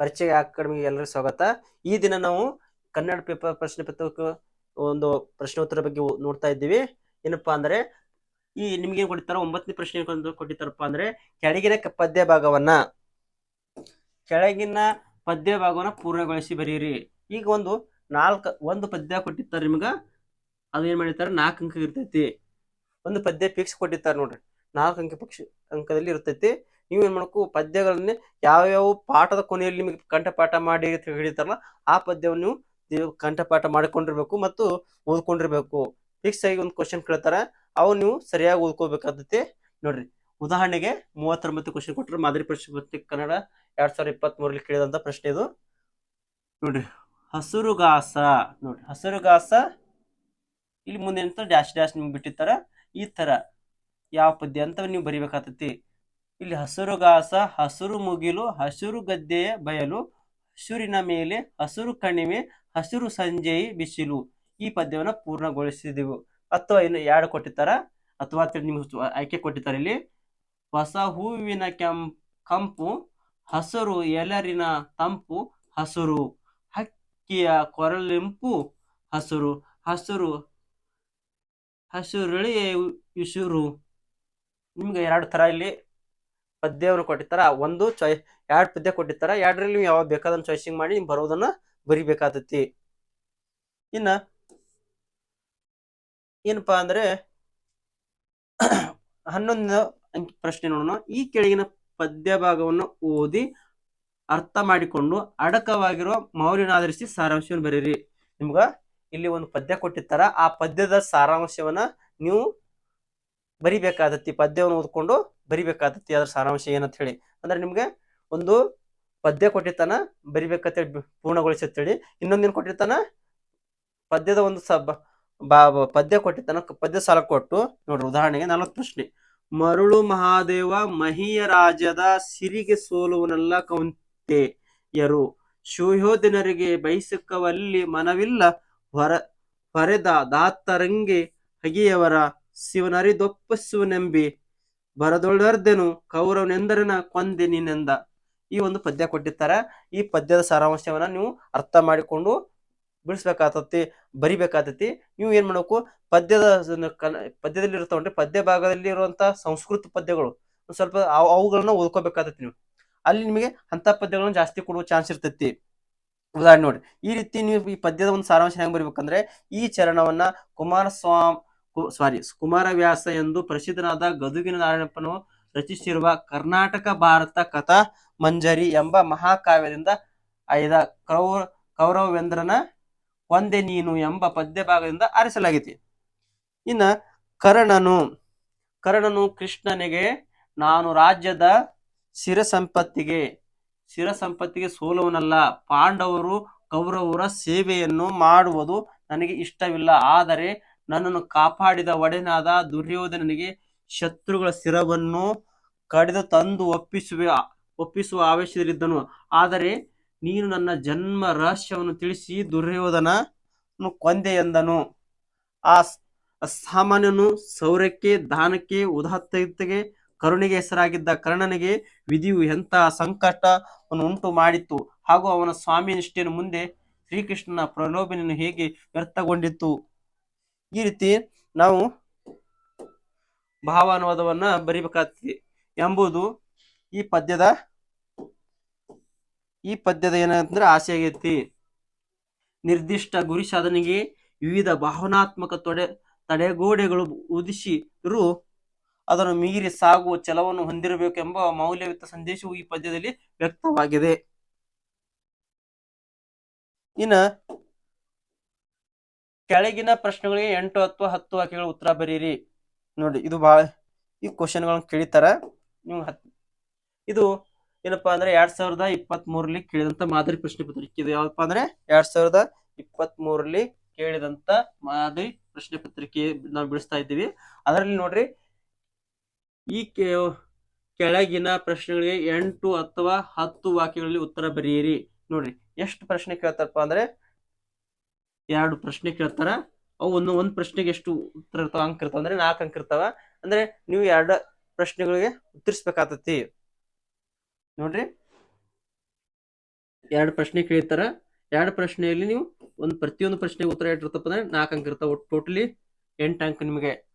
ಪರಿಚಯ ಅಕಾಡೆಮಿಗೆ ಎಲ್ಲರಿಗೂ ಸ್ವಾಗತ. ಈ ದಿನ ನಾವು ಕನ್ನಡ ಪೇಪರ್ ಪ್ರಶ್ನೆ ಪತ್ರಕ ಒಂದು ಪ್ರಶ್ನೋತ್ತರ ಬಗ್ಗೆ ನೋಡ್ತಾ ಇದ್ದೀವಿ. ಏನಪ್ಪಾ ಅಂದ್ರೆ, ಈ ನಿಮ್ಗೆ ಕೊಡ್ತಾರ, ಒಂಬತ್ತನೇ ಪ್ರಶ್ನೆ ಕೊಟ್ಟಿರ್ತಾರಪ್ಪ ಅಂದ್ರೆ, ಕೆಳಗಿನ ಪದ್ಯ ಭಾಗವನ್ನ, ಕೆಳಗಿನ ಪದ್ಯ ಭಾಗವನ್ನ ಪೂರ್ಣಗೊಳಿಸಿ ಬರೀರಿ. ಈಗ ಒಂದು ನಾಲ್ಕ, ಒಂದು ಪದ್ಯ ಕೊಟ್ಟಿರ್ತಾರೆ ನಿಮ್ಗ. ಅದು ಏನ್ ಮಾಡಿರ್ತಾರೆ, ನಾಲ್ಕು ಅಂಕ ಇರ್ತೈತಿ. ಒಂದು ಪದ್ಯ ಫಿಕ್ಸ್ ಕೊಟ್ಟಿರ್ತಾರೆ ನೋಡ್ರಿ. ನಾಲ್ಕು ಅಂಕ ಪಕ್ಷ, ಅಂಕದಲ್ಲಿ ಇರ್ತೈತಿ. ನೀವು ಏನ್ ಮಾಡ್ಬೇಕು, ಪದ್ಯಗಳನ್ನೇ ಯಾವ್ಯಾವ ಪಾಠದ ಕೊನೆಯಲ್ಲಿ ನಿಮಗೆ ಕಂಠಪಾಠ ಮಾಡಿ ಅಂತ ಹೇಳಿರ್ತಾರಲ್ಲ ಆ ಪದ್ಯವನ್ನು ನೀವು ಕಂಠಪಾಠ ಮಾಡಿಕೊಂಡಿರ್ಬೇಕು ಮತ್ತು ಓದ್ಕೊಂಡಿರ್ಬೇಕು. ಫಿಕ್ಸ್ ಆಗಿ ಒಂದು ಕ್ವಶನ್ ಕೇಳ್ತಾರೆ. ಅವು ನೀವು ಸರಿಯಾಗಿ ಓದ್ಕೋಬೇಕಾದತೆ ನೋಡ್ರಿ. ಉದಾಹರಣೆಗೆ ಮೂವತ್ತೊಂಬತ್ತು ಕ್ವಶನ್ ಕೊಟ್ಟರು ಮಾದರಿ ಪತ್ರಿಕೆ ಕನ್ನಡ ಎರಡ್ ಸಾವಿರದ ಇಪ್ಪತ್ತ್ ಮೂರಲ್ಲಿ ಕೇಳಿದಂತ ಪ್ರಶ್ನೆ ಇದು. ನೋಡ್ರಿ, ಹಸುರುಗಾಸ ನೋಡ್ರಿ, ಹಸುರುಗಾಸ ಇಲ್ಲಿ ಮುಂದೆ ಡ್ಯಾಶ್ ಡ್ಯಾಶ್ ನಿಮ್ಗೆ ಬಿಟ್ಟಿರ್ತಾರ. ಈ ತರ ಯಾವ ಪದ್ಯ ಅಂತ ನೀವು ಬರಿಬೇಕಾಗ್ತೈತಿ ಇಲ್ಲಿ ಹಸುರುಗಾಸ ಹಸಿರು ಮುಗಿಲು, ಹಸಿರು ಗದ್ದೆಯ ಬಯಲು, ಹಸಿರಿನ ಮೇಲೆ ಹಸಿರು ಕಣಿವೆ, ಹಸಿರು ಸಂಜೆಯ ಬಿಸಿಲು ಈ ಪದ್ಯವನ್ನು ಪೂರ್ಣಗೊಳಿಸಿದೆವು. ಅಥವಾ ಇನ್ನು ಎರಡು ಕೊಟ್ಟಿರ್ತಾರ? ಅಥವಾ ನಿಮ್ಗೆ ಆಯ್ಕೆ ಕೊಟ್ಟಿರ್ತಾರೆ ಇಲ್ಲಿ. ಹೊಸ ಹೂವಿನ ಕೆಂ, ಕಂಪು, ಹಸಿರು ಎಲರಿನ ತಂಪು, ಹಸುರು ಹಕ್ಕಿಯ ಕೊರಲಿಂಪು ಹಸಿರು ಹಸಿರು ಹಸಿರುಳಿಯ ಉಸುರು. ನಿಮ್ಗೆ ಎರಡು ತರ ಇಲ್ಲಿ ಪದ್ಯವನ್ನು ಕೊಟ್ಟಿರ್ತಾರ. ಒಂದು ಚಾಯ್, ಎರಡು ಪದ್ಯ ಕೊಟ್ಟಿರ್ತಾರ. ಎರಡರಲ್ಲಿ ನೀವು ಯಾವಾಗ ಬೇಕಾದನ್ನ ಚಾಯ್ಸಿಂಗ್ ಮಾಡಿ ನೀವು ಬರೋದನ್ನ ಬರಿಬೇಕಾತತಿ ಇನ್ನ ಏನಪ್ಪಾ ಅಂದ್ರೆ ಹನ್ನೊಂದು ಅಂಕಿ ಪ್ರಶ್ನೆ ನೋಡೋಣ. ಈ ಕೆಳಗಿನ ಪದ್ಯ ಭಾಗವನ್ನು ಓದಿ ಅರ್ಥ ಮಾಡಿಕೊಂಡು ಅಡಕವಾಗಿರುವ ಮೌಲ್ಯನಾಧರಿಸಿ ಸಾರಾಂಶವನ್ನು ಬರೀರಿ. ನಿಮ್ಗ ಇಲ್ಲಿ ಒಂದು ಪದ್ಯ ಕೊಟ್ಟಿರ್ತಾರ. ಆ ಪದ್ಯದ ಸಾರಾಂಶವನ್ನ ನೀವು ಬರಿಬೇಕಾದತ್ತಿ ಪದ್ಯವನ್ನು ಓದ್ಕೊಂಡು ಬರಿಬೇಕಾದತ್ತಿ ಅದ್ರ ಸಾರಾಂಶ ಏನಂತ ಹೇಳಿ ಅಂದ್ರೆ ನಿಮ್ಗೆ ಒಂದು ಪದ್ಯ ಕೊಟ್ಟಿರ್ತಾನ ಬರಿಬೇಕಂತೇಳಿ ಪೂರ್ಣಗೊಳಿಸತ್ತೇಳಿ. ಇನ್ನೊಂದೇನು ಕೊಟ್ಟಿರ್ತಾನ? ಪದ್ಯದ ಒಂದು ಸ ಪದ್ಯ ಕೊಟ್ಟಿರ್ತಾನ ಪದ್ಯ ಸಾಲ ಕೊಟ್ಟು, ನೋಡ್ರಿ ಉದಾಹರಣೆಗೆ ನಲವತ್ತು ಪ್ರಶ್ನೆ. ಮರುಳು ಮಹಾದೇವ ಮಹಿಯ ರಾಜದ ಸಿರಿಗೆ ಸೋಲುವನಲ್ಲ ಕೌಂತೆಯರು ಶೂಯೋಧನರಿಗೆ ಬಯಸಕವಲ್ಲಿ ಮನವಿಲ್ಲ, ಹೊರ, ಹೊರೆದ ದಾತರಂಗೆ ಹಗಿಯವರ ಶಿವನರಿದೊಪ್ಪಸುವನೆಂಬಿ ಬರದೊಳರ್ದೆನು ಕೌರವನೆಂದರನ ಕೊಂದೆ ನೀನೆಂದ. ಈ ಒಂದು ಪದ್ಯ ಕೊಟ್ಟಿರ್ತಾರೆ. ಈ ಪದ್ಯದ ಸಾರಾಂಶವನ್ನ ನೀವು ಅರ್ಥ ಮಾಡಿಕೊಂಡು ಬಿಡಿಸ್ಬೇಕಾತತಿ, ಬರಿಬೇಕಾತತಿ. ನೀವು ಏನ್ ಮಾಡಬೇಕು? ಪದ್ಯದ ಪದ್ಯದಲ್ಲಿ ಇರ್ತಾವನ್ರಿ ಪದ್ಯ ಭಾಗದಲ್ಲಿ ಇರುವಂತಹ ಸಂಸ್ಕೃತ ಪದ್ಯಗಳು ಸ್ವಲ್ಪ ಅವ್- ಅವುಗಳನ್ನ ಓದ್ಕೋಬೇಕಾತತಿ ನೀವು. ಅಲ್ಲಿ ನಿಮಗೆ ಅಂತ ಪದ್ಯಗಳನ್ನ ಜಾಸ್ತಿ ಕೊಡುವ ಚಾನ್ಸ್ ಇರ್ತೈತಿ. ಉದಾಹರಣೆ ನೋಡಿ ಈ ರೀತಿ ನೀವು ಈ ಪದ್ಯದ ಒಂದು ಸಾರಾಂಶ ಹೆಂಗ್ ಬರಿಬೇಕಂದ್ರೆ, ಈ ಚರಣವನ್ನ ಕುಮಾರಸ್ವಾಮಿ ಸಾರಿ ಕುಮಾರವ್ಯಾಸ ಎಂದು ಪ್ರಸಿದ್ಧನಾದ ಗದುಗಿನ ನಾರಾಯಣಪ್ಪನು ರಚಿಸಿರುವ ಕರ್ನಾಟಕ ಭಾರತ ಕಥಾ ಮಂಜರಿ ಎಂಬ ಮಹಾಕಾವ್ಯದಿಂದ ಆಯ್ದ ಕೌರ, ಕೌರವೇಂದ್ರನ ಒಂದೆ ನೀನು ಎಂಬ ಪದ್ಯ ಭಾಗದಿಂದ ಆರಿಸಲಾಗಿದೆ ಇನ್ನ ಕರ್ಣನು ಕರ್ಣನು ಕೃಷ್ಣನಿಗೆ, ನಾನು ರಾಜ್ಯದ ಸಿರ ಸಂಪತ್ತಿಗೆ ಸಿರ ಸಂಪತ್ತಿಗೆ ಸೋಲುವನಲ್ಲ, ಪಾಂಡವರು ಕೌರವರ ಸೇವೆಯನ್ನು ಮಾಡುವುದು ನನಗೆ ಇಷ್ಟವಿಲ್ಲ, ಆದರೆ ನನ್ನನ್ನು ಕಾಪಾಡಿದ ಒಡೆನಾದ ದುರ್ಯೋಧನನಿಗೆ ಶತ್ರುಗಳ ಶಿರವನ್ನು ಕಡಿದು ತಂದು ಒಪ್ಪಿಸುವ ಒಪ್ಪಿಸುವ ಆವೇಶದಲ್ಲಿದ್ದನು. ಆದರೆ ನೀನು ನನ್ನ ಜನ್ಮ ರಹಸ್ಯವನ್ನು ತಿಳಿಸಿ ದುರ್ಯೋಧನ ಕೊಂದೆ ಎಂದನು. ಆ ಸಾಮಾನ್ಯನು ಸೌರ್ಯಕ್ಕೆ, ದಾನಕ್ಕೆ, ಉದಾತ್ತತೆಗೆ, ಕರುಣೆಗೆ ಹೆಸರಾಗಿದ್ದ ಕರ್ಣನಿಗೆ ವಿಧಿಯು ಎಂತಹ ಸಂಕಟವನ್ನು ಉಂಟು ಮಾಡಿತ್ತು ಹಾಗೂ ಅವನ ಸ್ವಾಮಿ ನಿಷ್ಠೆಯನ್ನು ಮುಂದೆ ಶ್ರೀಕೃಷ್ಣನ ಪ್ರಲೋಭನೆಯನ್ನು ಹೇಗೆ ವ್ಯರ್ಥಗೊಂಡಿತ್ತು ಈ ರೀತಿ ನಾವು ಭಾವಾನುವಾದವನ್ನ ಬರಿಬೇಕಾಗ್ತದೆ ಎಂಬುದು ಈ ಪದ್ಯದ ಈ ಪದ್ಯದ ಏನಂದ್ರೆ ಆಸೆ ಆಗೈತಿ. ನಿರ್ದಿಷ್ಟ ಗುರಿ ಸಾಧನೆಗೆ ವಿವಿಧ ಭಾವನಾತ್ಮಕ ತೊಡೆ, ತಡೆಗೋಡೆಗಳು ಉದಿಸಿರು ಅದನ್ನು ಮೀರಿ ಸಾಗುವ ಛಲವನ್ನು ಹೊಂದಿರಬೇಕೆಂಬ ಮೌಲ್ಯಯುತ ಸಂದೇಶವು ಈ ಪದ್ಯದಲ್ಲಿ ವ್ಯಕ್ತವಾಗಿದೆ. ಇನ್ನ ಕೆಳಗಿನ ಪ್ರಶ್ನೆಗಳಿಗೆ ಎಂಟು ಅಥವಾ ಹತ್ತು ವಾಕ್ಯಗಳ ಉತ್ತರ ಬರೀರಿ. ನೋಡಿ, ಇದು ಬಹಳ ಈ ಕ್ವಶನ್ಗಳನ್ನ ಕೇಳಿತಾರ ನೀವು ಹತ್ ಇದು ಏನಪ್ಪಾ ಅಂದ್ರೆ ಎರಡ್ ಸಾವಿರದ ಇಪ್ಪತ್ತ್ ಮೂರಲ್ಲಿ ಕೇಳಿದಂತ ಮಾದರಿ ಪ್ರಶ್ನೆ ಪತ್ರಿಕೆ ಇದು ಯಾವಪ್ಪ ಅಂದ್ರೆ ಎರಡ್ ಸಾವಿರದ ಇಪ್ಪತ್ತ್ ಮೂರಲ್ಲಿ ಕೇಳಿದಂತ ಮಾದರಿ ಪ್ರಶ್ನೆ ಪತ್ರಿಕೆ ನಾವು ಬಿಡಿಸ್ತಾ ಇದ್ದೀವಿ. ಅದರಲ್ಲಿ ನೋಡ್ರಿ, ಈ ಕೆಳಗಿನ ಪ್ರಶ್ನೆಗಳಿಗೆ ಎಂಟು ಅಥವಾ ಹತ್ತು ವಾಕ್ಯಗಳಲ್ಲಿ ಉತ್ತರ ಬರೆಯಿರಿ ನೋಡ್ರಿ, ಎಷ್ಟು ಪ್ರಶ್ನೆ ಕೇಳ್ತಾರಪ್ಪ ಅಂದ್ರೆ ಎರಡು ಪ್ರಶ್ನೆ ಕೇಳ್ತಾರ. ಅವು ಒಂದು, ಒಂದ್ ಪ್ರಶ್ನೆಗೆ ಎಷ್ಟು ಉತ್ತರ ಇರ್ತಾವ ಅಂಕ ಇರ್ತಾವ ಅಂದ್ರೆ ನಾಲ್ಕು ಅಂಕ ಇರ್ತಾವ ಅಂದ್ರೆ ನೀವು ಎರಡು ಪ್ರಶ್ನೆಗಳಿಗೆ ಉತ್ತರಿಸ್ಬೇಕಾಗ್ತತಿ ನೋಡ್ರಿ. ಎರಡು ಪ್ರಶ್ನೆ ಕೇಳ್ತಾರ. ಎರಡು ಪ್ರಶ್ನೆಯಲ್ಲಿ ನೀವು ಒಂದು ಪ್ರತಿಯೊಂದು ಪ್ರಶ್ನೆಗೆ ಉತ್ತರ ಇಟ್ಟಿರ್ತಪ್ಪ ಅಂದ್ರೆ ನಾಲ್ಕು ಅಂಕ ಇರ್ತಾವ ಟೋಟಲಿ ಎಂಟು ಅಂಕ ನಿಮಗೆ.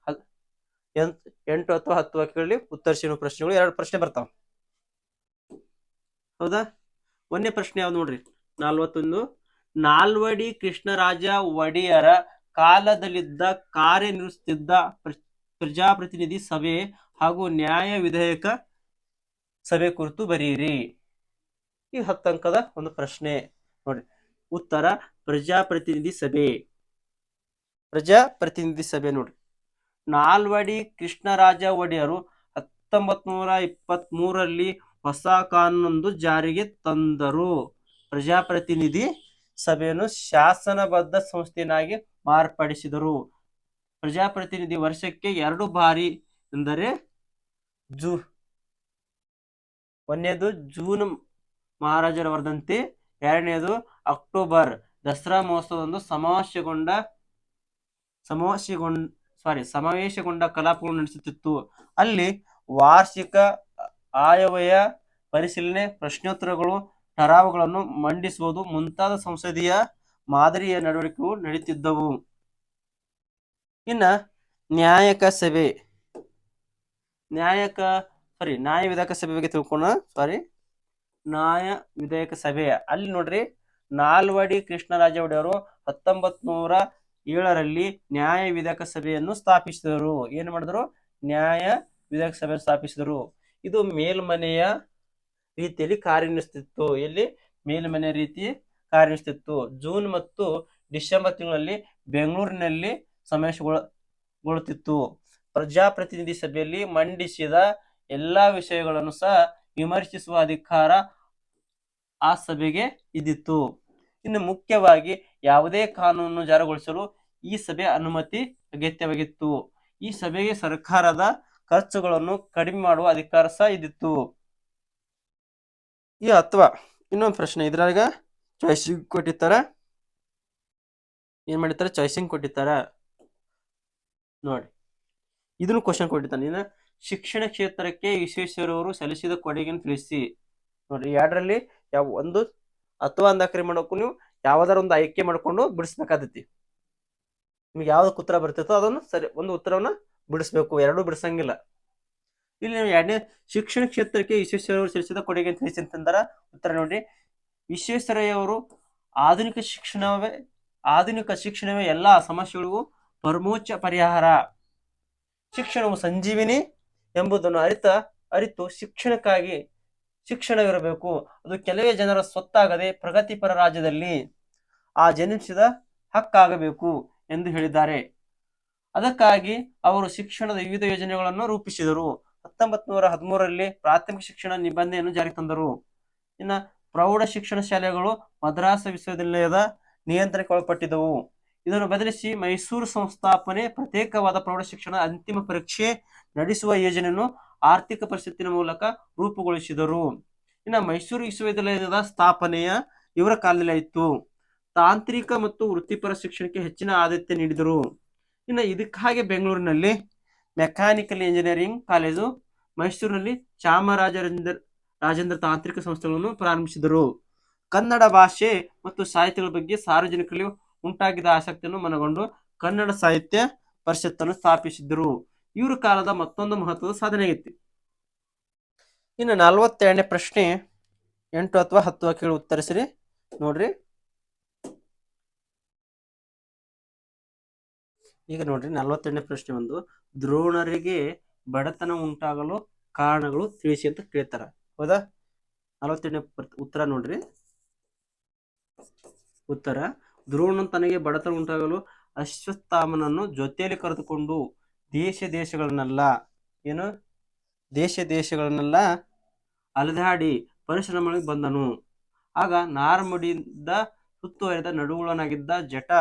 ಎಂಟ್- ಅಥವಾ ಹತ್ತು ವಾಕ್ಯಗಳಲ್ಲಿ ಉತ್ತರಿಸಿರೋ ಪ್ರಶ್ನೆಗಳು ಎರಡು ಪ್ರಶ್ನೆ ಬರ್ತಾವ. ಹೌದಾ? ಒಂದನೇ ಪ್ರಶ್ನೆ ಯಾವ್ದು ನೋಡ್ರಿ. ನಲ್ವತ್ತೊಂದು ನಾಲ್ವಡಿ ಕೃಷ್ಣರಾಜ ಒಡೆಯರ ಕಾಲದಲ್ಲಿದ್ದ ಕಾರ್ಯನಿರ್ವಹಿಸುತ್ತಿದ್ದ ಪ್ರ- ಪ್ರಜಾಪ್ರತಿನಿಧಿ ಸಭೆ ಹಾಗೂ ನ್ಯಾಯ ವಿಧೇಯಕ ಸಭೆ ಕುರಿತು ಬರೆಯಿರಿ. ಈ ಹತ್ತಂಕದ ಒಂದು ಪ್ರಶ್ನೆ ನೋಡಿ. ಉತ್ತರ, ಪ್ರಜಾಪ್ರತಿನಿಧಿ ಸಭೆ. ಪ್ರಜಾಪ್ರತಿನಿಧಿ ಸಭೆ ನೋಡಿ. ನಾಲ್ವಡಿ ಕೃಷ್ಣರಾಜ ಒಡೆಯರು ಹತ್ತೊಂಬತ್ ನೂರ ಇಪ್ಪತ್ತ್ ಮೂರಲ್ಲಿ ಹೊಸ ಕಾನೂನೊಂದು ಜಾರಿಗೆ ತಂದರು. ಪ್ರಜಾಪ್ರತಿನಿಧಿ ಸಭೆಯನ್ನು ಶಾಸನಬದ್ಧ ಸಂಸ್ಥೆಯನ್ನಾಗಿ ಮಾರ್ಪಡಿಸಿದರು. ಪ್ರಜಾಪ್ರತಿನಿಧಿ ವರ್ಷಕ್ಕೆ ಎರಡು ಬಾರಿ ಎಂದರೆ ಜೂ, ಒಂದನೇದು ಜೂನ್ ಮಹಾರಾಜರ ವರ್ಧಂತಿ ಎರಡನೇದು ಅಕ್ಟೋಬರ್ ದಸರಾ ಮಹೋತ್ಸವದಂದು ಸಮಾವೇಶಗೊಂಡ ಸಮಾವೇಶಗೊಂಡ ಸಾರಿ ಸಮಾವೇಶಗೊಂಡ ಕಲಾಪಗಳು ನಡೆಸುತ್ತಿತ್ತು. ಅಲ್ಲಿ ವಾರ್ಷಿಕ ಆಯವ್ಯಯ ಪರಿಶೀಲನೆ, ಪ್ರಶ್ನೋತ್ತರಗಳು ಠರಾವುಗಳನ್ನು ಮಂಡಿಸುವುದು ಮುಂತಾದ ಸಂಸದೀಯ ಮಾದರಿಯ ನಡವಳಿಕೆಗಳು ನಡೆಯುತ್ತಿದ್ದವು ಇನ್ನ ನ್ಯಾಯಕ ಸಭೆ. ನ್ಯಾಯಕ ಸಾರಿ ನ್ಯಾಯ ವಿಧಾಯಕ ಸಭೆ ಬಗ್ಗೆ ತಿಳ್ಕೊಳ್ಳೋಣ ಸಾರಿ ನ್ಯಾಯ ವಿಧೇಯಕ ಸಭೆ. ಅಲ್ಲಿ ನೋಡ್ರಿ, ನಾಲ್ವಡಿ ಕೃಷ್ಣರಾಜ ಒಡೆಯವರು ಹತ್ತೊಂಬತ್ ನೂರ ಏಳರಲ್ಲಿ ನ್ಯಾಯ ವಿಧೇಯಕ ಸಭೆಯನ್ನು ಸ್ಥಾಪಿಸಿದರು. ಏನು ಮಾಡಿದ್ರು? ನ್ಯಾಯ ವಿಧೇಯಕ ಸಭೆಯನ್ನು ಸ್ಥಾಪಿಸಿದರು. ಇದು ಮೇಲ್ಮನೆಯ ರೀತಿಯಲ್ಲಿ ಕಾರ್ಯನಿರ್ವಹಿಸುತ್ತಿತ್ತು ಇಲ್ಲಿ ಮೇಲ್ಮನೆ ರೀತಿ ಕಾರ್ಯನಿರ್ವಹಿಸುತ್ತಿತ್ತು ಜೂನ್ ಮತ್ತು ಡಿಸೆಂಬರ್ ತಿಂಗಳಲ್ಲಿ ಬೆಂಗಳೂರಿನಲ್ಲಿ ಸಮಾವೇಶಗೊಳ್ಳುತ್ತಿತ್ತು. ಪ್ರಜಾಪ್ರತಿನಿಧಿ ಸಭೆಯಲ್ಲಿ ಮಂಡಿಸಿದ ಎಲ್ಲಾ ವಿಷಯಗಳನ್ನು ಸಹ ವಿಮರ್ಶಿಸುವ ಅಧಿಕಾರ ಆ ಸಭೆಗೆ ಇದ್ದಿತ್ತು. ಇನ್ನು ಮುಖ್ಯವಾಗಿ ಯಾವುದೇ ಕಾನೂನನ್ನು ಜಾರಿಗೊಳಿಸಲು ಈ ಸಭೆ ಅನುಮತಿ ಅಗತ್ಯವಾಗಿತ್ತು. ಈ ಸಭೆಗೆ ಸರ್ಕಾರದ ಖರ್ಚುಗಳನ್ನು ಕಡಿಮೆ ಮಾಡುವ ಅಧಿಕಾರ ಸಹ ಇದ್ದಿತ್ತು. ಈ ಅಥವಾ ಇನ್ನೊಂದು ಪ್ರಶ್ನೆ, ಇದ್ರಾಗ ಚಾಯ್ಸಿಂಗ್ ಕೊಟ್ಟಿರ್ತಾರ. ಏನ್ ಮಾಡಿರ್ತಾರೆ? ಚಾಯ್ಸಿಂಗ್ ಕೊಟ್ಟಿರ್ತಾರ. ನೋಡಿ. ಇದನ್ನು ಕ್ವಶನ್ ಕೊಟ್ಟಿರ್ತಾನೆ. ಇನ್ನ ಶಿಕ್ಷಣ ಕ್ಷೇತ್ರಕ್ಕೆ ವಿಶ್ವೇಶ್ವರವರು ಸಲ್ಲಿಸಿದ ಕೊಡುಗೆಯನ್ನು ತಿಳಿಸಿ. ನೋಡ್ರಿ ಎರಡರಲ್ಲಿ ಯಾವ ಒಂದು ಅಥವಾ ಅಂದಾಕರಿ ಮಾಡೋಕ್ಕೂ ನೀವು ಯಾವ್ದಾರ ಒಂದು ಆಯ್ಕೆ ಮಾಡ್ಕೊಂಡು ಬಿಡಿಸ್ಬೇಕಾದತಿ. ನಿಮ್ಗೆ ಯಾವ್ದಕ್ಕೆ ಉತ್ತರ ಬರ್ತಿತ್ತೋ ಅದನ್ನು ಸರಿ, ಒಂದು ಉತ್ತರವನ್ನ ಬಿಡಿಸ್ಬೇಕು. ಎರಡೂ ಬಿಡಿಸಂಗಿಲ್ಲ. ಇಲ್ಲಿ ಎರಡನೇ ಶಿಕ್ಷಣ ಕ್ಷೇತ್ರಕ್ಕೆ ವಿಶ್ವೇಶ್ವರಯ್ಯವರು ಸಲ್ಲಿಸಿದ ಕೊಡುಗೆ ಅಂತ ತಿಳಿಸಿ ಅಂತಂದಾರ. ಉತ್ತರ ನೋಡ್ರಿ ವಿಶ್ವೇಶ್ವರಯ್ಯವರು ಆಧುನಿಕ ಶಿಕ್ಷಣವೇ ಆಧುನಿಕ ಶಿಕ್ಷಣವೇ ಎಲ್ಲಾ ಸಮಸ್ಯೆಗಳಿಗೂ ಪರಮೋಚ್ಚ ಪರಿಹಾರ. ಶಿಕ್ಷಣವು ಸಂಜೀವಿನಿ ಎಂಬುದನ್ನು ಅರಿತ, ಅರಿತು ಶಿಕ್ಷಣಕ್ಕಾಗಿ ಶಿಕ್ಷಣವಿರಬೇಕು. ಅದು ಕೆಲವೇ ಜನರ ಸ್ವತ್ತಾಗದೆ ಪ್ರಗತಿಪರ ರಾಜ್ಯದಲ್ಲಿ ಆ ಜನಿಸಿದ ಹಕ್ಕಾಗಬೇಕು ಎಂದು ಹೇಳಿದ್ದಾರೆ. ಅದಕ್ಕಾಗಿ ಅವರು ಶಿಕ್ಷಣದ ವಿವಿಧ ಯೋಜನೆಗಳನ್ನು ರೂಪಿಸಿದರು. ಹತ್ತೊಂಬತ್ ನೂರ ಪ್ರಾಥಮಿಕ ಶಿಕ್ಷಣ ನಿಬಂಧನೆಯನ್ನು ಜಾರಿಗೆ ತಂದರು. ಇನ್ನ ಪ್ರೌಢ ಶಿಕ್ಷಣ ಶಾಲೆಗಳು ಮದ್ರಾಸ್ ವಿಶ್ವವಿದ್ಯಾಲಯದ ನಿಯಂತ್ರಣಕ್ಕೆ ಒಳಪಟ್ಟಿದ್ದವು ಇದನ್ನು ಬದಲಿಸಿ ಮೈಸೂರು ಸಂಸ್ಥಾಪನೆ ಪ್ರತ್ಯೇಕವಾದ ಪ್ರೌಢ ಶಿಕ್ಷಣ ಅಂತಿಮ ಪರೀಕ್ಷೆ ನಡೆಸುವ ಯೋಜನೆಯನ್ನು ಆರ್ಥಿಕ ಪರಿಸ್ಥಿತಿಯ ಮೂಲಕ ರೂಪುಗೊಳಿಸಿದರು. ಇನ್ನು ಮೈಸೂರು ವಿಶ್ವವಿದ್ಯಾಲಯದ ಸ್ಥಾಪನೆಯ ಇವರ ಕಾಲದಲ್ಲಿ ಆಯಿತು. ತಾಂತ್ರಿಕ ಮತ್ತು ವೃತ್ತಿಪರ ಶಿಕ್ಷಣಕ್ಕೆ ಹೆಚ್ಚಿನ ಆದ್ಯತೆ ನೀಡಿದರು. ಇನ್ನು ಇದಕ್ಕಾಗಿ ಬೆಂಗಳೂರಿನಲ್ಲಿ ಮೆಕ್ಯಾನಿಕಲ್ ಇಂಜಿನಿಯರಿಂಗ್ ಕಾಲೇಜು ಮೈಸೂರಿನಲ್ಲಿ ಚಾಮರಾಜೇಂದ್ರ ರಾಜೇಂದ್ರ ತಾಂತ್ರಿಕ ಸಂಸ್ಥೆಗಳನ್ನು ಪ್ರಾರಂಭಿಸಿದರು. ಕನ್ನಡ ಭಾಷೆ ಮತ್ತು ಸಾಹಿತ್ಯಗಳ ಬಗ್ಗೆ ಸಾರ್ವಜನಿಕರಲ್ಲಿ ಉಂಟಾಗಿದ್ದ ಆಸಕ್ತಿಯನ್ನು ಮನಗೊಂಡು ಕನ್ನಡ ಸಾಹಿತ್ಯ ಪರಿಷತ್ತನ್ನು ಸ್ಥಾಪಿಸಿದ್ದರು. ಇವರ ಕಾಲದ ಮತ್ತೊಂದು ಮಹತ್ವದ ಸಾಧನೆ ಆಗೈತಿ ಇನ್ನು ನಲವತ್ತೆರಡನೇ ಪ್ರಶ್ನೆ ಎಂಟು ಅಥವಾ ಹತ್ತು ಕೇಳಿ ಉತ್ತರಿಸಿರಿ. ನೋಡ್ರಿ. ಈಗ ನೋಡ್ರಿ ನಲ್ವತ್ತೆರಡನೇ ಪ್ರಶ್ನೆ ಒಂದು ದ್ರೋಣರಿಗೆ ಬಡತನ ಉಂಟಾಗಲು ಕಾರಣಗಳು ತಿಳಿಸಿ ಅಂತ ಕೇಳ್ತಾರ. ಹೌದಾ? ನಲವತ್ತೆರಡನೇ ಉತ್ತರ ನೋಡ್ರಿ. ಉತ್ತರ ದ್ರೋಣ ತನಗೆ ಬಡತನ ಉಂಟಾಗಲು ಅಶ್ವತ್ಥಾಮನನ್ನು ಜೊತೆಯಲ್ಲಿ ಕರೆದುಕೊಂಡು ದೇಶ ದೇಶಗಳನ್ನೆಲ್ಲ, ಏನು? ದೇಶ ದೇಶಗಳನ್ನೆಲ್ಲ ಅಲೆದಾಡಿ ಪರಿಶ್ರಮಗಳಿಗೆ ಬಂದನು. ಆಗ ನಾರ್ಮಡಿಯಿಂದ ಸುತ್ತುವರಿದ ನಡುಗುಳನಾಗಿದ್ದ ಜಟ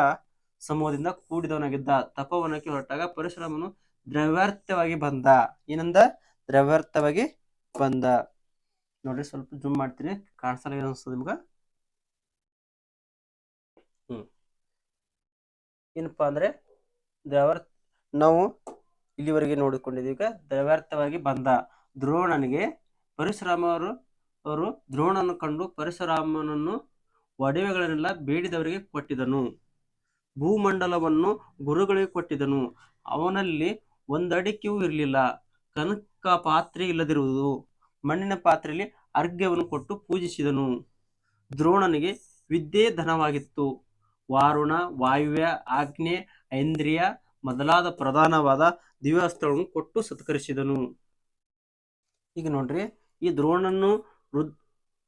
ಸಮೂಹದಿಂದ ಕೂಡಿದವನಾಗಿದ್ದ ತಪವನಕ್ಕೆ ಹೊರಟಾಗ ಪರಶುರಾಮನು ದ್ರವ್ಯಾರ್ಥವಾಗಿ ಬಂದ. ಏನಂದ? ದ್ರವ್ಯಾರ್ಥವಾಗಿ ಬಂದ. ನೋಡ್ರಿ ಸ್ವಲ್ಪ ಜೂಮ್ ಮಾಡ್ತೀನಿ ಕಾಣಿಸಲ್ಲ ಅನಿಸ್ತದೆ ನಿಮ್ಗ? ಹ್ಮ್. ಏನಪ್ಪಾ ಅಂದ್ರೆ, ದ್ರವ್ಯಾರ್ಥ ನಾವು ಇಲ್ಲಿವರೆಗೆ ನೋಡಿಕೊಂಡಿದ್ದೀವಿ ಈಗ, ದ್ರವ್ಯಾರ್ಥವಾಗಿ ಬಂದ ದ್ರೋಣನಿಗೆ ಪರಶುರಾಮ ಅವರು ಅವರು ದ್ರೋಣನ ಕಂಡು ಪರಶುರಾಮನನ್ನು ಒಡವೆಗಳನ್ನೆಲ್ಲ ಬೇಡಿದವರಿಗೆ ಕೊಟ್ಟಿದನು ಭೂಮಂಡಲವನ್ನು ಗುರುಗಳಿಗೆ ಕೊಟ್ಟಿದನು. ಅವನಲ್ಲಿ ಒಂದಡಿಕೆಯೂ ಇರಲಿಲ್ಲ. ಕನಕ ಪಾತ್ರೆ ಇಲ್ಲದಿರುವುದು. ಮಣ್ಣಿನ ಪಾತ್ರೆಯಲ್ಲಿ ಅರ್ಘ್ಯವನ್ನು ಕೊಟ್ಟು ಪೂಜಿಸಿದನು. ದ್ರೋಣನಿಗೆ ವಿದ್ಯೆ ಧನವಾಗಿತ್ತು. ವಾರುಣ, ವಾಯುವ್ಯ, ಆಜ್ಞೆ, ಐಂದ್ರಿಯ ಮೊದಲಾದ ಪ್ರಧಾನವಾದ ದಿವ್ಯಾಸ್ತ್ರಗಳನ್ನು ಕೊಟ್ಟು ಸತ್ಕರಿಸಿದನು. ಈಗ ನೋಡ್ರಿ, ಈ ದ್ರೋಣನ್ನು ವೃದ್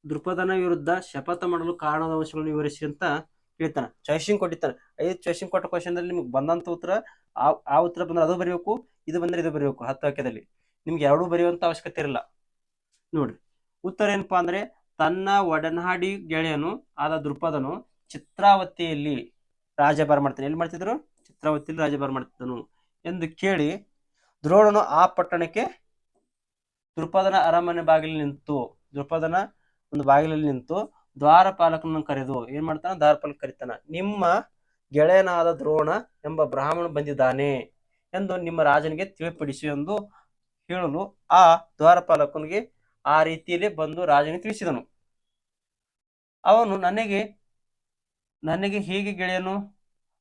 ದೃಪದನ ವಿರುದ್ಧ ಶಪಥ ಮಾಡಲು ಕಾರಣದ ಅಂಶಗಳನ್ನು ವಿವರಿಸಿ ಹೇಳ್ತಾನೆ ಚಾಯ್ಸಿಂಗ್ ಕೊಟ್ಟಿರ್ತಾನೆ. ಐದು ಚಾಯ್ಸಿಂಗ್ ಕೊಟ್ಟ ಕ್ವಶನ್ದಲ್ಲಿ ನಿಮ್ಗೆ ಬಂದಂತ ಉತ್ತರ, ಆ ಆ ಉತ್ತರ ಬಂದ್ರೆ ಅದು ಬರೀಬೇಕು, ಇದು ಬಂದ್ರೆ ಇದು ಬರೀಬೇಕು, ಹತ್ತು ವಾಕ್ಯದಲ್ಲಿ. ನಿಮ್ಗೆ ಎರಡೂ ಬರೆಯುವಂತ ಅವಶ್ಯಕತೆ ಇರಲ್ಲ. ನೋಡ್ರಿ. ಉತ್ತರ ಏನಪ್ಪಾ ಅಂದ್ರೆ, ತನ್ನ ಒಡನಾಡಿ ಗೆಳೆಯನು ಆದ ದೃಪದನು ಚಿತ್ರಾವತಿಯಲ್ಲಿ ರಾಜಭಾರ ಮಾಡ್ತಾನೆ. ಎಲ್ಲಿ ಮಾಡ್ತಿದ್ರು? ಚಿತ್ರಾವತಿಯಲ್ಲಿ ರಾಜಭಾರ ಮಾಡ್ತಿದ್ದನು ಎಂದು ಕೇಳಿ ದ್ರೋಣನು ಆ ಪಟ್ಟಣಕ್ಕೆ ದೃಪದನ ಅರಮನೆ ಬಾಗಿಲು ನಿಂತು, ದೃಪದನ ಒಂದು ಬಾಗಿಲಲ್ಲಿ ನಿಂತು ದ್ವಾರಪಾಲಕನನ್ನು ಕರೆದು ಏನ್ ಮಾಡ್ತಾನ? ದ್ವಾರಪಾಲಕ ಕರಿತಾನ, ನಿಮ್ಮ ಗೆಳೆಯನಾದ ದ್ರೋಣ ಎಂಬ ಬ್ರಾಹ್ಮಣ ಬಂದಿದ್ದಾನೆ ಎಂದು ನಿಮ್ಮ ರಾಜನಿಗೆ ತಿಳಿಪಡಿಸಿ ಎಂದು ಹೇಳಲು ಆ ದ್ವಾರಪಾಲಕನಿಗೆ ಆ ರೀತಿಯಲ್ಲಿ ಬಂದು ರಾಜನಿಗೆ ತಿಳಿಸಿದನು. ಅವನು, ನನಗೆ ನನಗೆ ಹೇಗೆ ಗೆಳೆಯನು?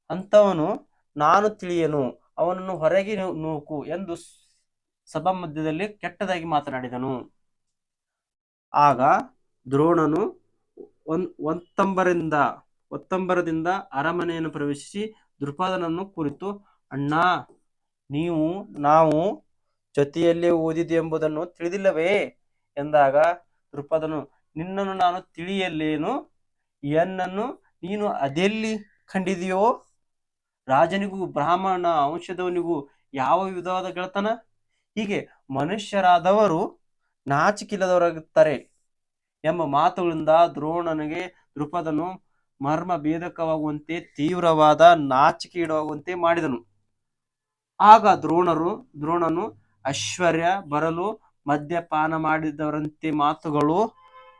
ಅಂತವನು ನಾನು ತಿಳಿಯನು, ಅವನನ್ನು ಹೊರಗೆ ನೂಕು ಎಂದು ಸಭಾ ಮಧ್ಯದಲ್ಲಿ ಕೆಟ್ಟದಾಗಿ ಮಾತನಾಡಿದನು. ಆಗ ದ್ರೋಣನು ಒನ್ ಒತ್ತಂಬರಿಂದ ಒತ್ತಂಬರದಿಂದ ಅರಮನೆಯನ್ನು ಪ್ರವೇಶಿಸಿ ದೃಪದನನ್ನು ಕುರಿತು, ಅಣ್ಣ, ನೀವು, ನಾವು ಜೊತೆಯಲ್ಲೇ ಓದಿದೆ ಎಂಬುದನ್ನು ತಿಳಿದಿಲ್ಲವೇ? ಎಂದಾಗ ದೃಪದನು ನಿನ್ನನ್ನು ನಾನು ತಿಳಿಯಲೇನು ಎನ್ನನ್ನು ನೀನು ಅದೆಲ್ಲಿ ಕಂಡಿದೆಯೋ? ರಾಜನಿಗೂ, ಬ್ರಾಹ್ಮಣ ವಂಶದವನಿಗೂ ಯಾವ ವಿಧವಾದ ಗೆಳತನ? ಹೀಗೆ ಮನುಷ್ಯರಾದವರು ನಾಚಿಕಿಲ್ಲದವರಾಗುತ್ತಾರೆ ಎಂಬ ಮಾತುಗಳಿಂದ ದ್ರೋಣನಿಗೆ ದೃಪದನು ಮರ್ಮ ಭೇದಕವಾಗುವಂತೆ ತೀವ್ರವಾದ ನಾಚಿಕೆ ಈಡಾಗುವಂತೆ ಮಾಡಿದನು. ಆಗ ದ್ರೋಣರು, ದ್ರೋಣನು ಐಶ್ವರ್ಯ ಬರಲು ಮದ್ಯಪಾನ ಮಾಡಿದವರಂತೆ ಮಾತುಗಳು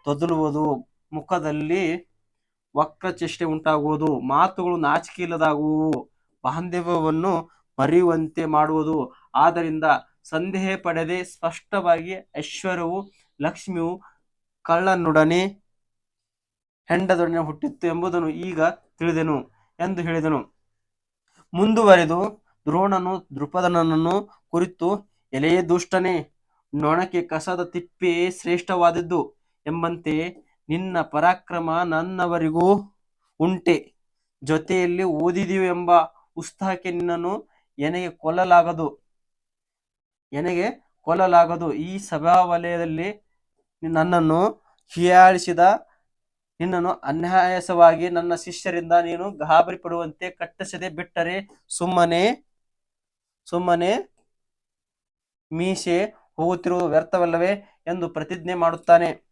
ತೊದಲುವುದು, ಮುಖದಲ್ಲಿ ವಕ್ರಚೇಷ್ಟೆ ಉಂಟಾಗುವುದು, ಮಾತುಗಳು ನಾಚಿಕೆ ಇಲ್ಲದಾಗುವು, ಬಾಂಧವ್ಯವನ್ನು ಮರೆಯುವಂತೆ ಮಾಡುವುದು. ಆದ್ದರಿಂದ ಸಂದೇಹ ಪಡೆದೆ ಸ್ಪಷ್ಟವಾಗಿ ಐಶ್ವರ್ಯವು ಲಕ್ಷ್ಮಿಯು ಕಳ್ಳನೊಡನೆ ಹೆಂಡದೊಡನೆ ಹುಟ್ಟಿತ್ತು ಎಂಬುದನ್ನು ಈಗ ತಿಳಿದೆನು ಎಂದು ಹೇಳಿದನು. ಮುಂದುವರೆದು ದ್ರೋಣನು ದೃಪದನನ್ನು ಕುರಿತು ಎಲೆಯೇ ದುಷ್ಟನೇ ನೊಣಕ್ಕೆ ಕಸದ ತಿಪ್ಪೆಯೇ ಶ್ರೇಷ್ಠವಾದದ್ದು ಎಂಬಂತೆ ನಿನ್ನ ಪರಾಕ್ರಮ ನನ್ನವರಿಗೂ ಉಂಟೆ. ಜೊತೆಯಲ್ಲಿ ಓದಿದೀವಿ ಎಂಬ ಉತ್ಸಾಹಕ್ಕೆ ನಿನ್ನನ್ನು ಎನೆಗೆ ಕೊಲ್ಲಲಾಗದು. ಎನೆಗೆ ಕೊಲ್ಲಲಾಗದು. ಈ ಸಭಾವಲಯದಲ್ಲಿ ನನ್ನನ್ನು ಹೀಯಾಳಿಸಿದ, ನಿನ್ನನ್ನು ಅನ್ಯಾಯಸವಾಗಿ ನನ್ನ ಶಿಷ್ಯರಿಂದ ನೀನು ಗಾಬರಿ ಪಡುವಂತೆ ಕಟ್ಟಿಸದೆ ಬಿಟ್ಟರೆ ಸುಮ್ಮನೆ ಸುಮ್ಮನೆ ಮೀಸೆ ಹೋಗುತ್ತಿರುವುದು ವ್ಯರ್ಥವಲ್ಲವೇ ಎಂದು ಪ್ರತಿಜ್ಞೆ ಮಾಡುತ್ತಾನೆ.